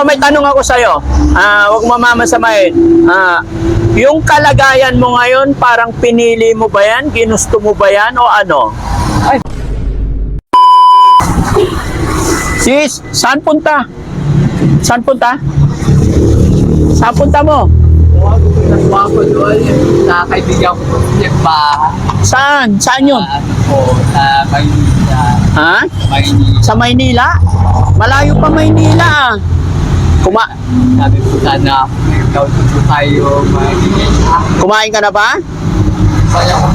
May tanong ako sa'yo. Ah, huwag mo mamasamahin. Ah, yung kalagayan mo ngayon, parang pinili mo ba yan? Ginusto mo ba yan? O ano? Ay. Sis, saan punta? Saan punta? Saan punta mo? Nasuwa ko doon sa kaibigan ko sa bahay. Saan? Saan yun? Sa Maynila. Ha? Maynila. Sa Maynila? Malayo pa Maynila ah. Kuma Sabi ko sana ikaw dito tayo kumain ka na ba? Kaya ko.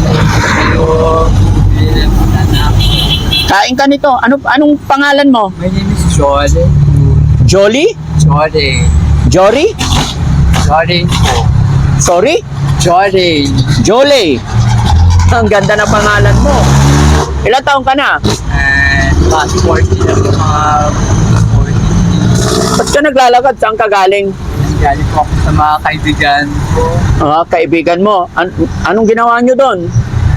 Kain ka nito. Ano anong pangalan mo? My name is Jordan. Jolly? Jordan. Jory? Po. Sorry? Jordan. Jolly. Ang ganda na pangalan mo. Ilan taong ka na? And past 40 na po mga 40. Ba't ka naglalakad? Saan ka galing? Galing po ako sa mga kaibigan ko. Ah, kaibigan mo. An- anong ginawa nyo doon?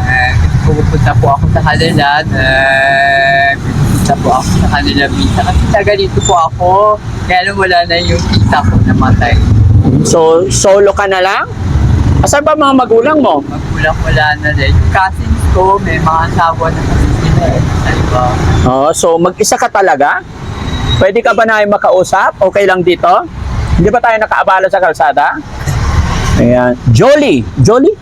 Eh, pupunta po ako sa kanila. Eh, pupunta po ako sa kanila minsan. Kasi taga dito po ako. Kaya wala na yung tita ko namatay. So, solo ka na lang? Asan ba mga magulang mo? Magulang wala na din. Yung cousins ko, may mga asawa na kasi sila eh. Sa iba. Oh, so mag-isa ka talaga? Pwede ka ba na makausap? Okay lang dito? Hindi ba tayo nakaabala sa kalsada? Ayan. Jolly. Jolly?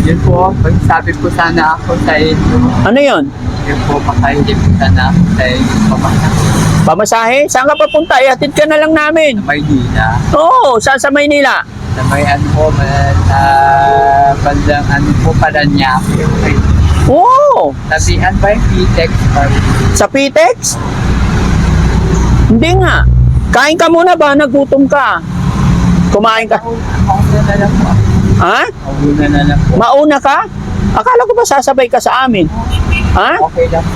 Yun po, pag sabi ko sana ako sa inyo. Ano yon? Yun po, makahilim ko sana ako sa inyo. Pamasak Pamasahe? Saan ka papunta? Ihatid ka na lang namin. sa Maynila. Oo, saan sa Maynila? Sa may ano po, sa bandang ano po, Paranaque. Oo, Sabihan ba yung PTEX? sa Pitex? Hindi nga. Kain ka muna ba? Nagutom ka. Kumain ka. Mauna na lang po. Ha? Mauna na lang po. Mauna ka? Akala ko ba sasabay ka sa amin? Ha? Okay lang.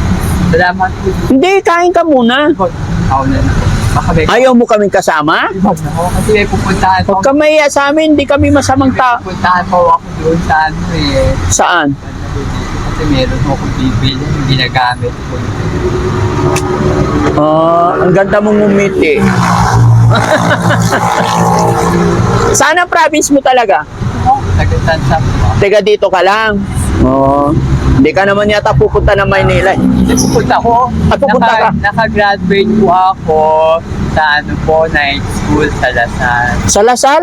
Salamat po. Hindi, kain ka muna. Mauna na po. Baka may Ayaw mo kaming kasama? Kasi may pupuntahan po. Huwag ka mahiya sa amin, hindi kami masamang tao. pupuntahan po ako doon sa ano eh. Saan? Kasi meron akong bibili yung ginagamit ko. Ah, ang ganda mong umiti. Sana province mo talaga. Po. Teka dito ka lang. Oo. Hindi ka naman yata pupunta ng Maynila. eh. Pupunta ko. Ah, pupunta ka? Naka-graduate po ako sa ano po, night school sa Lasal. Sa Lasal?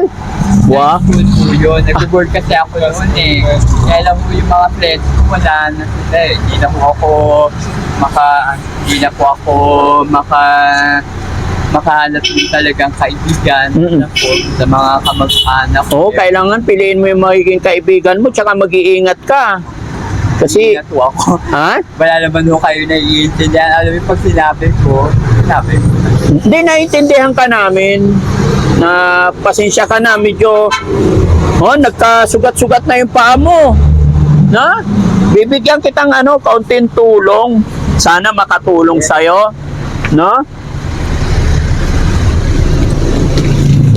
Wow. Night school po yun. Nag-board kasi ako noon eh. Kaya lang po yung mga friends ko wala na sila eh. Hindi na po ako maka, hindi na po ako maka, makahanap ng talagang kaibigan Mm-mm. na po sa mga kamag-anak. Oo, kailangan piliin mo yung magiging kaibigan mo tsaka mag-iingat ka. Kasi, na po ako. ha? Wala naman ho kayo naiintindihan. Alam mo, pag sinabi ko, sinabi ko na. Hindi naiintindihan ka namin na pasensya ka na medyo oh, nagkasugat-sugat na yung paa mo. Na? Bibigyan kitang ano, kaunting tulong. Sana makatulong sa'yo. No?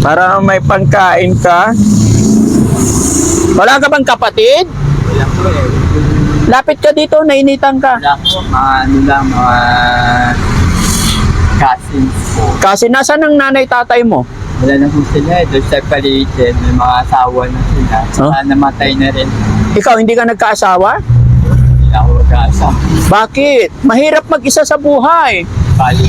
Para may pangkain ka. Wala ka bang kapatid? Wala ko eh. Lapit ka dito, nainitan ka. Wala ko, mga ano lang, mga cousins ko. Kasi nasa ng nanay tatay mo? Wala na po sila eh. Doon sa Palitin, may mga asawa na sila. Saka namatay na rin. Ikaw, hindi ka nagkaasawa? Hindi na ako mag-aasama. Bakit? Mahirap mag-isa sa buhay. Bali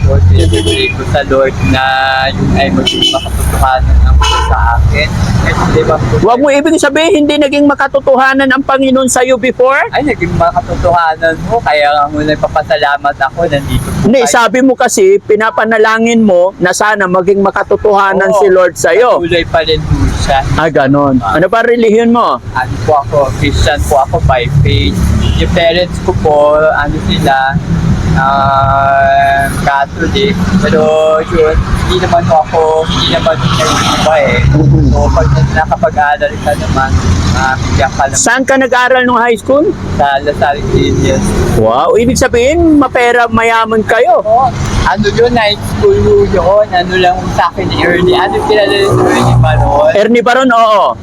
Lord, pinipili ko sa Lord na yung ay maging makatotohanan ng sa akin. Kasi di ba po, Huwag mo ibig sabihin, hindi naging makatotohanan ang Panginoon sa iyo before? ay naging makatotohanan mo, kaya nga mo nagpapasalamat ako, nandito po Hindi, kayo. sabi mo kasi, pinapanalangin mo na sana maging makatotohanan Oo. si Lord sa iyo. Patuloy pa rin po siya. Ah, ganon. Ano pa relihiyon mo? ano po ako, Christian po ako by faith. Yung parents ko po, ano sila, ah Catholic. Pero yun, hindi naman ako, hindi naman kayo iba eh. So pag nakapag-aaral ka naman, uh, bigyan ka naman Saan ka nag-aral nung high school? sa Lasal Genius. Wow, ibig sabihin, mapera, mayaman kayo. Oo, ano yun, night school yun, ano lang sa akin, early, ano kilala yung early pa ron? Ernie Baron, oo.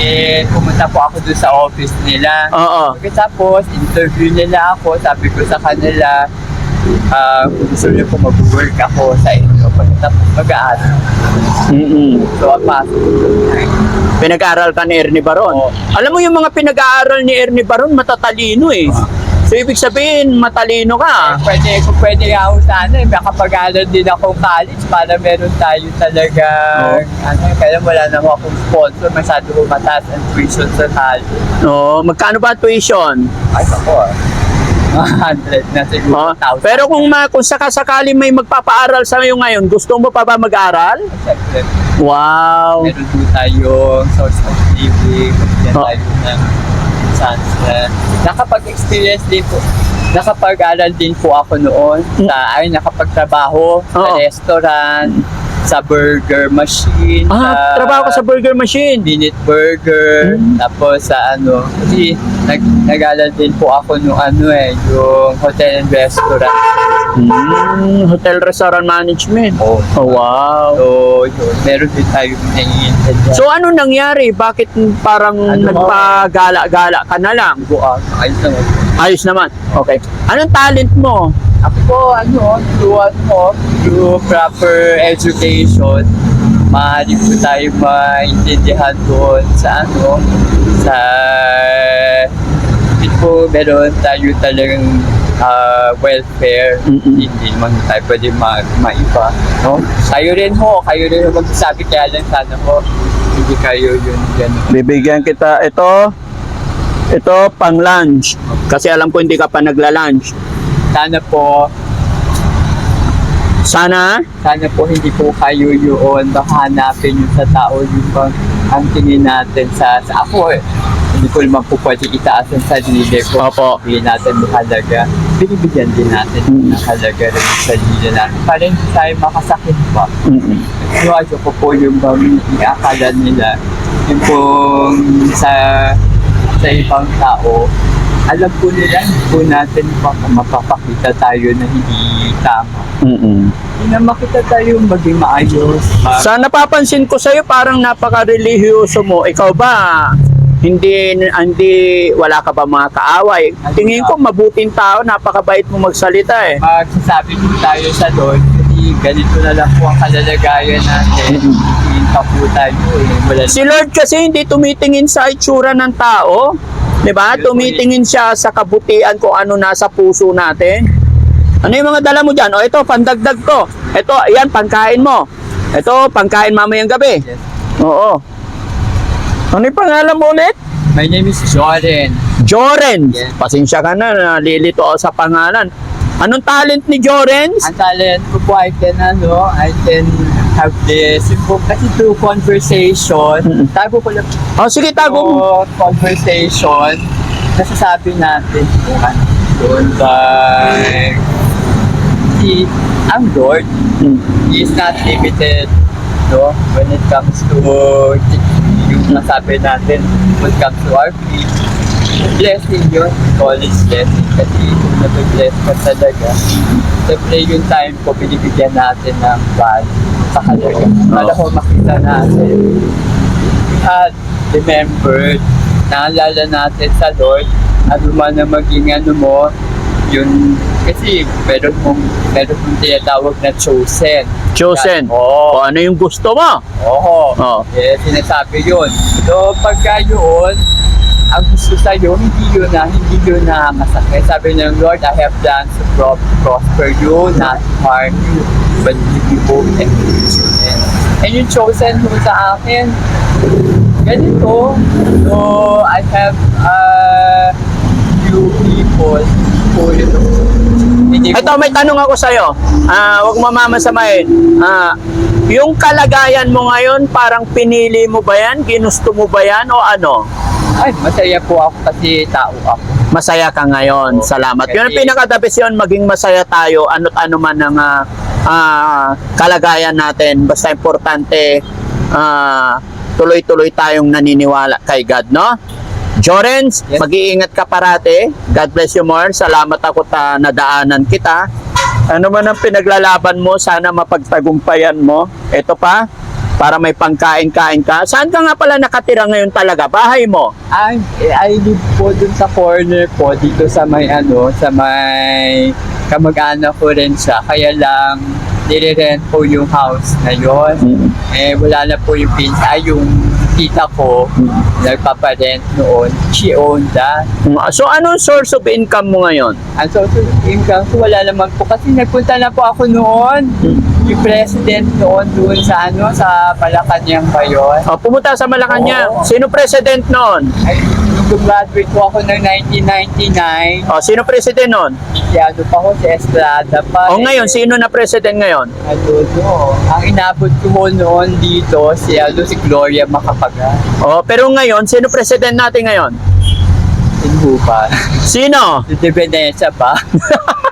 Eh, pumunta po ako dun sa office nila. Oo. Okay, tapos, interview nila ako. Sabi ko sa kanila, ah, kung gusto niyo po mag-work ako sa inyo. mag-aaral. Mm-mm. So, pasok ko doon. Pinag-aaral ka ni Ernie Baron. Oo. Alam mo yung mga pinag-aaral ni Ernie Baron, matatalino eh. So, ibig sabihin, matalino ka. Pwede, kung pwede nga ako sana, eh, makapag-aaral din akong college para meron tayo talaga, ano, kaya wala naman akong sponsor, masyado ko mataas ang tuition sa college. No, magkano ba tuition? Ay, ako ah. 100 na siguro, Oh, 1,000. pero kung ma, kung sakasakali may magpapaaral sa iyo ngayon, gusto mo pa ba mag-aral? Siyempre, Wow. meron po tayong source of living, yan Oh. tayo ng na nakapag-experience din po. Nakapag-aral din po ako noon sa ay nakapagtrabaho sa Oo. restaurant, sa burger machine, Ah, trabaho ka sa burger machine. Dinit Burger, Mm. tapos sa ano, kasi nag, nag-aral din po ako nung ano eh, yung hotel and restaurant. Mm, hotel restaurant management. Oh. Oh, wow. So, yun, meron din tayo naiintindihan. So ano nangyari? Bakit parang Ano? nagpagala-gala ka na lang? go out, ayos naman. Ayos naman. Okay. Anong talent mo? Ako po, ano, through ano, through proper education, maaari po tayo maintindihan doon sa ano, sa po meron tayo talagang ah, welfare, Mm-mm. hindi naman tayo pwede ma maiba, no? Kayo rin ho, kayo rin ho magsasabi kaya lang sana ho, hindi kayo yun gano'n. Bibigyan kita ito. Ito pang lunch. Kasi alam ko hindi ka pa nagla-lunch. Sana po, Sana sana po hindi po kayo yun baka hanapin yung sa tao yung bang ang tingin natin sa, sa ako eh. Hindi ko naman po pwede itaas ang sarili ko. Opo. Hindi natin mahalaga. Binibigyan din natin Mm. ng halaga rin yung sarili natin. Para hindi tayo makasakit pa. Mm-mm. Iwaso ko po yung bang iakala nila. Yung pong sa sa ibang tao, alam po nila, hindi po natin mapapakita tayo na hindi tama. Mm-mm. Hindi na makita tayo maging maayos. Ma- Sa napapansin ko sa'yo, parang napaka-religyoso mo. Ikaw ba, hindi, hindi, wala ka ba mga kaaway? Tingin ko, mabuting tao, napakabait mo magsalita eh. magsasabi po tayo sa Lord, kasi ganito na lang po ang kalalagayan natin. Hindi pa po tayo eh. Wala Si Lord kasi hindi tumitingin sa itsura ng tao. 'Di ba? Tumitingin siya sa kabutihan kung ano nasa puso natin. Ano yung mga dala mo dyan? O ito, pandagdag ko. Ito, yan, pangkain mo. Ito, pangkain mamayang gabi. Yes. Oo. Ano yung pangalan mo ulit? My name is Jordan. Joren. Yes. Pasensya ka na, nalilito ako sa pangalan. Anong talent ni Jorens? Ang talent ko po, I can, ano, I can have this. Kasi through conversation, Mm-mm. tago ko lang Oh, sige, tago mo. conversation, nasasabi natin kung ano yun, like, si, ang Lord, Mm. Is not limited no when it comes to yung nasabi natin when it comes to our faith blessing yun it blessing kasi kung nabibless ka talaga siyempre yung time ko binibigyan natin ng value sa halaga para ko makita natin we had remembered naalala natin sa Lord ano man na maging ano mo yun kasi meron mong meron mong tinatawag na chosen Chosen. Oo. O ano yung gusto mo? Oo. Oo. Eh, sinasabi yun. So, pagka yun, ang gusto sa'yo, hindi yun na, hindi yun na masakit. Sabi ng Lord, I have plans to pro- prosper you, not harm you, but you hope and future. And yung chosen mo sa akin, ganito. So, I have uh, few people who, you know, Ito, may tanong ako sa'yo. Ah, wag mo mamasamahin. Ah, yung kalagayan mo ngayon, parang pinili mo ba yan? Ginusto mo ba yan? O ano? Ay, masaya po ako kasi tao ako. Masaya ka ngayon. Oo. Salamat. Yun ang Kasi- pinakadabis yun, maging masaya tayo. Ano't ano man ang ah, ah, kalagayan natin. Basta importante, ah, tuloy-tuloy tayong naniniwala kay God, no? Jorens, Yes. mag-iingat ka parate. God bless you more. Salamat ako ta nadaanan kita. Ano man ang pinaglalaban mo, sana mapagtagumpayan mo. Ito pa, para may pangkain-kain ka. Saan ka nga pala nakatira ngayon talaga? Bahay mo? I, I live po dun sa corner po, dito sa may ano, sa may kamag-anak ko rin siya. Kaya lang, nire-rent po yung house na yon. Mm. Eh, wala na po yung pinsa, ay yung tita ko, nagpaparent noon, she owned that. So, anong source of income mo ngayon? Ang social income ko, wala naman po. Kasi nagpunta na po ako noon, yung president noon doon sa ano, sa Malacanang ba yun? O, pumunta sa Malacanang. Oo. Sino president noon? Ay, nung graduate po ako ng 1999, O, sino president noon? si ano pa ako, si Estrada pa. O, ngayon, sino na president ngayon? Ano, no. Ang inabot ko po noon dito, si, ano, si Gloria Macapagal. O, pero ngayon, sino president natin ngayon? Sino pa? Sino? Si De Venecia pa.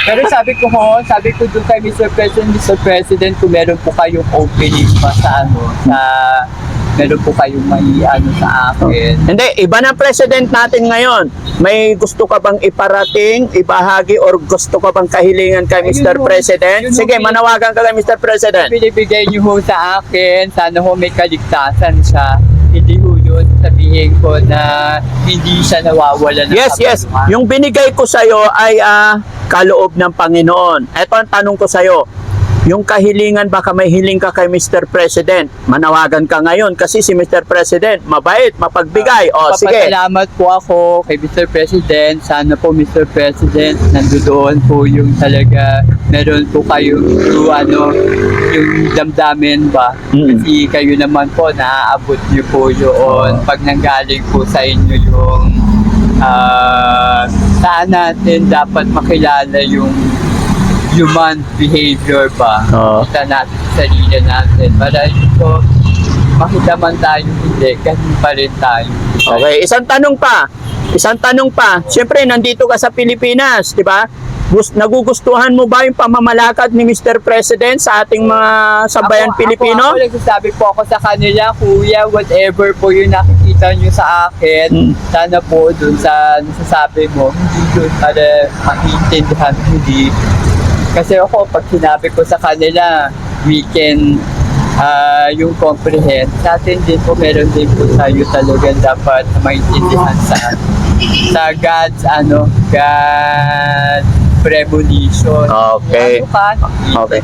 Pero sabi ko ho, sabi ko doon kay Mr. President, Mr. President, kung meron po kayong opening pa sa ano, sa meron po kayong may ano sa akin. Hindi, iba na president natin ngayon. May gusto ka bang iparating, ibahagi, or gusto ka bang kahilingan kay Ayun Mr. ho. President? Yun Sige, manawagan ka kay Mr. President. Binibigay niyo ho sa akin, sana ho may kaligtasan siya. Hindi ho yun sabihin ko na hindi siya nawawala ng Yes, yes. Yung binigay ko sa'yo ay ah, kaloob ng Panginoon. Ito ang tanong ko sa'yo. Yung kahilingan, baka may hiling ka kay Mr. President. Manawagan ka ngayon kasi si Mr. President, mabait, mapagbigay. O, sige. Papasalamat po ako kay Mr. President. Sana po Mr. President, nandoon po yung talaga meron po kayo yung ano, yung damdamin ba? Mm. Kasi kayo naman po, naaabot niyo po yun. Pag nanggaling po sa inyo yung ah saan natin dapat makilala yung human behavior ba? Oo. Kita natin sa sarili natin. Para ito, makita man tayo hindi, ganun pa rin tayo. Okay, isang tanong pa. Isang tanong pa. Siyempre, nandito ka sa Pilipinas, di ba? Gus- nagugustuhan mo ba yung pamamalakad ni Mr. President sa ating mga sambayan Ako- Pilipino? Ako, ako nagsasabi po ako sa kanila, kuya, whatever po yung nakikita nyo sa akin, Mm. sana po dun sa nasasabi mo, hindi dun para maintindihan, hindi. Kasi ako, pag sinabi ko sa kanila, we can ah, yung comprehend, sa atin din po, meron din po tayo talaga dapat maintindihan sa sa God's ano, God premonition. Okay. Ano ka? Okay.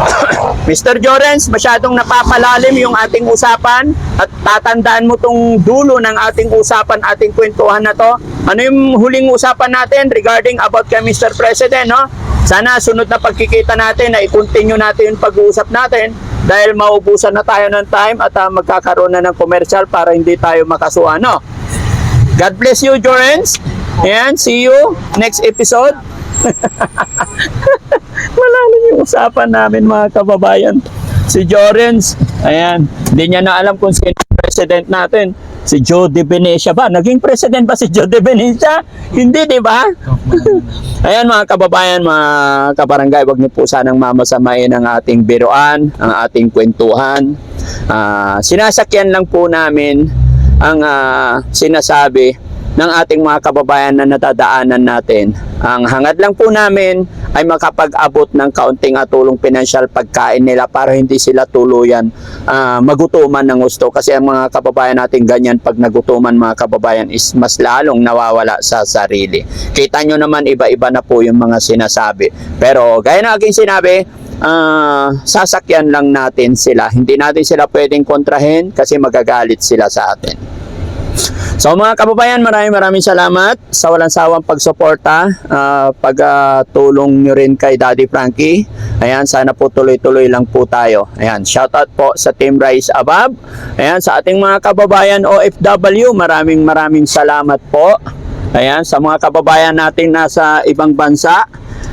Mr. Jorens, masyadong napapalalim yung ating usapan at tatandaan mo tong dulo ng ating usapan, ating kwentuhan na to. Ano yung huling usapan natin regarding about kay Mr. President, no? Sana sunod na pagkikita natin na i-continue natin yung pag-uusap natin dahil maubusan na tayo ng time at ah, magkakaroon na ng commercial para hindi tayo makasuhan, no? God bless you, Jorens. And see you next episode. Na yung usapan namin mga kababayan. Si Jorens, ayan, hindi niya na alam kung sino president natin. Si Joe De Venecia ba? Naging president ba si Joe De Venecia? Hindi, di ba? Ayan mga kababayan, mga kabarangay, wag niyo po sanang mamasamain ang ating biroan, ang ating kwentuhan. Ah, sinasakyan lang po namin ang ah, sinasabi ng ating mga kababayan na natadaanan natin. Ang hangad lang po namin ay makapag-abot ng kaunting at tulong pinansyal pagkain nila para hindi sila tuluyan ah, magutuman ng gusto. Kasi ang mga kababayan natin ganyan pag nagutuman mga kababayan is mas lalong nawawala sa sarili. Kita nyo naman iba-iba na po yung mga sinasabi. Pero gaya na aking sinabi, ah, sasakyan lang natin sila. Hindi natin sila pwedeng kontrahin kasi magagalit sila sa atin. So mga kababayan, maraming maraming salamat sa walang sawang pagsuporta, ah, pagtulong nyo rin kay Daddy Frankie. Ayan, sana po tuloy-tuloy lang po tayo. Ayan, shoutout po sa Team Rise Above. Ayan, sa ating mga kababayan OFW, maraming maraming salamat po. Ayan, sa mga kababayan natin nasa ibang bansa,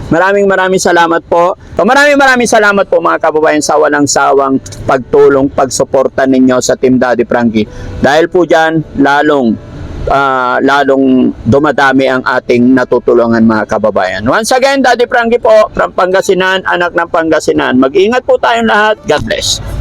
Maraming maraming salamat po. So maraming maraming salamat po mga kababayan sa walang sawang pagtulong, pagsuporta ninyo sa Team Daddy Frankie. Dahil po dyan, lalong ah, lalong dumadami ang ating natutulungan mga kababayan. Once again, Daddy Frankie po from Pangasinan, anak ng Pangasinan. Mag-ingat po tayong lahat. God bless.